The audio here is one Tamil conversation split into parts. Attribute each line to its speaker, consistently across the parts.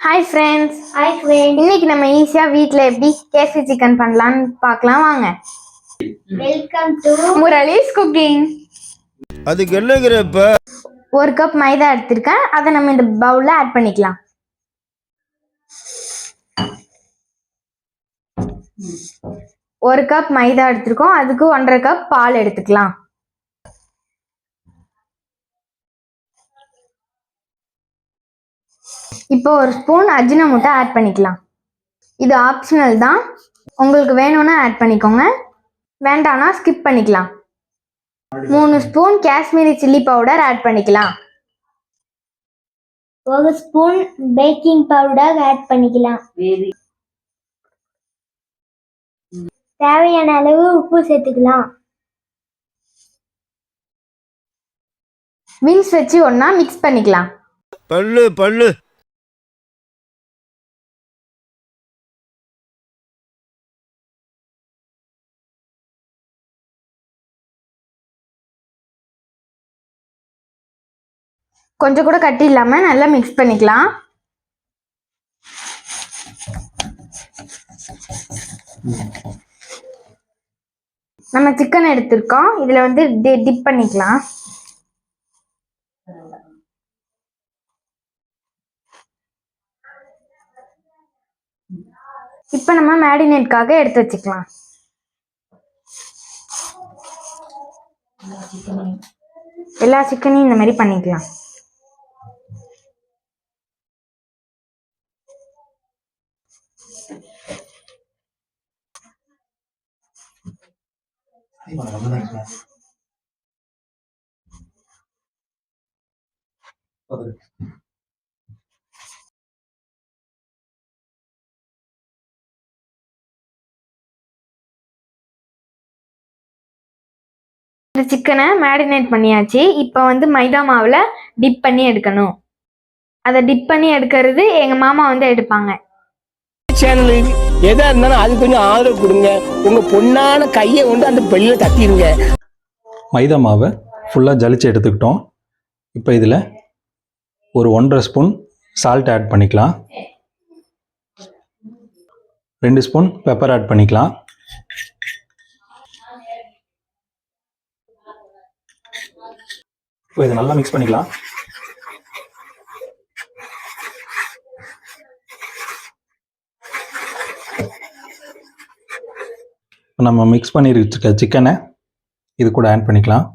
Speaker 1: ஹாய் ஃப்ரெண்ட்ஸ்
Speaker 2: ஹாய் ஃப்ரெண்ட்
Speaker 1: இன்னைக்கு நம்ம ஈஸியாக வீட்டில் எப்படி கேசி சிக்கன் பண்ணலான்னு பார்க்கலாம் வாங்க.
Speaker 2: வெல்கம் டு
Speaker 1: முரளிஸ் குக்கிங்
Speaker 3: அதுக்கு என்னங்கிற இப்ப?
Speaker 1: ஒரு கப் மைதா எடுத்திருக்கேன். அதை நம்ம இந்த பவுலில் ஆட் பண்ணிக்கலாம். ஒரு கப் மைதா எடுத்திருக்கோம். அதுக்கு ஒன்றரை கப் பால் எடுத்துக்கலாம். இப்போ ஒரு ஸ்பூன் அஜினமோட்டோ ஆட் பண்ணிக்கலாம். இது ஆப்ஷனல் தான். உங்களுக்கு வேணும்னா ஆட் பண்ணிக்கோங்க. வேண்டாம்னா ஸ்கிப் பண்ணிக்கலாம். மூணு spoon Kashmiri chilli powder add பண்ணிக்கலாம்.
Speaker 2: ஒரு ஸ்பூன் பேக்கிங் பவுடர் ஆட் பண்ணிக்கலாம். தேவையான அளவு உப்பு சேர்த்துக்கலாம்.
Speaker 1: விங்ஸ் வச்சு ஒன்றா மிக்ஸ் பண்ணிக்கலாம்.
Speaker 3: பண்ணு பண்ணு
Speaker 1: கொஞ்சம் கூட கட்டி இல்லாமல் நல்லா மிக்ஸ் பண்ணிக்கலாம். நம்ம சிக்கன் எடுத்திருக்கோம். இதில் வந்து டிப் பண்ணிக்கலாம். இப்போ நம்ம மேரினேட்காக எடுத்து வச்சுக்கலாம். எல்லா சிக்கனையும் இந்த மாதிரி பண்ணிக்கலாம். இந்த சிக்கனை மேரினேட் பண்ணியாச்சு. இப்போ வந்து மைதா மாவில் டிப் பண்ணி எடுக்கணும். அதை டிப் பண்ணி எடுக்கிறது எங்கள் மாமா வந்து எடுப்பாங்க.
Speaker 4: சேனல் எதா இருந்தாலும் அது கொஞ்சம் ஆதரவு கொடுங்க. உங்க பொண்ணான கையை கொண்டு அந்த பெல்ல தட்டிடுங்க
Speaker 5: மைதா மாவை ஃபுல்லாக ஜலிச்சு எடுத்துக்கிட்டோம். இப்போ இதில் ஒரு ஒன்றரை ஸ்பூன் சால்ட் ஆட் பண்ணிக்கலாம். ரெண்டு ஸ்பூன் பெப்பர் ஆட் பண்ணிக்கலாம். இப்போ இதை நல்லா மிக்ஸ் பண்ணிக்கலாம். நம்ம மிக்ஸ் பண்ணி வச்சுருக்க சிக்கனை இது கூட ஆட் பண்ணிக்கலாம்.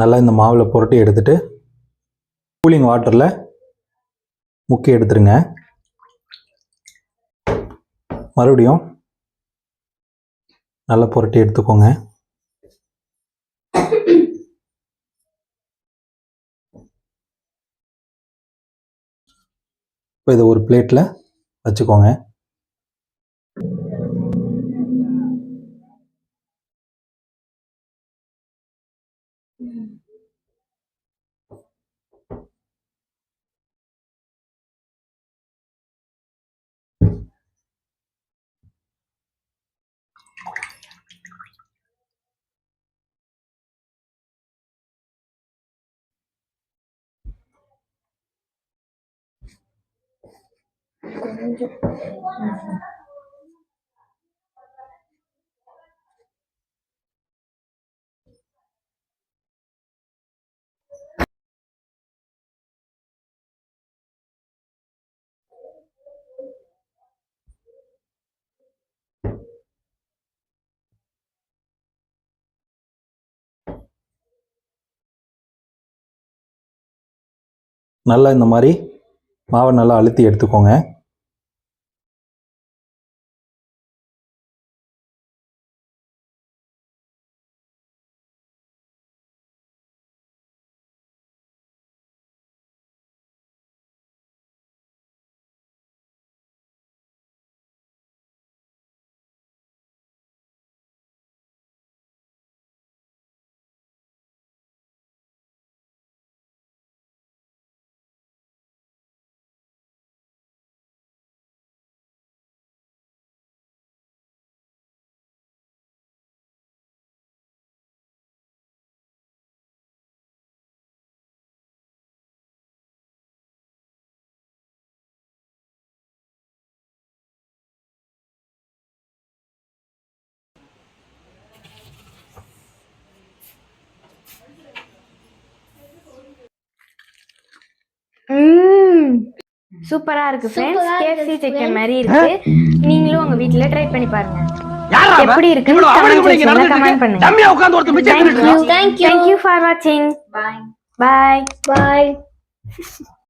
Speaker 5: நல்லா இந்த மாவில் புரட்டி எடுத்துகிட்டு கூலிங் வாட்டரில் முக்கி எடுத்துருங்க. மறுபடியும் நல்லா புரட்டி எடுத்துக்கோங்க. இப்போ இதை ஒரு பிளேட்டில் வச்சுக்கோங்க. நல்லா இந்த மாதிரி மாவை நல்லா அழுத்தி எடுத்துக்கோங்க.
Speaker 1: சூப்பரா இருக்கு ஃப்ரெண்ட்ஸ் கேஎஃப்சி சிக்கன்
Speaker 2: friends.
Speaker 1: மாதிரி இருக்கு நீங்களும் உங்க வீட்ல ட்ரை பண்ணி பாருங்க? எப்படி இருக்குன்னு
Speaker 6: இருக்கு.
Speaker 1: பண்ணுங்க.
Speaker 6: டம்மியா உட்கார்ந்து ஒருத்தன் மிச்சம் தின்னுட்டு.
Speaker 2: Thank you.
Speaker 1: Thank you for watching.
Speaker 2: Bye.
Speaker 1: Bye.
Speaker 2: Bye.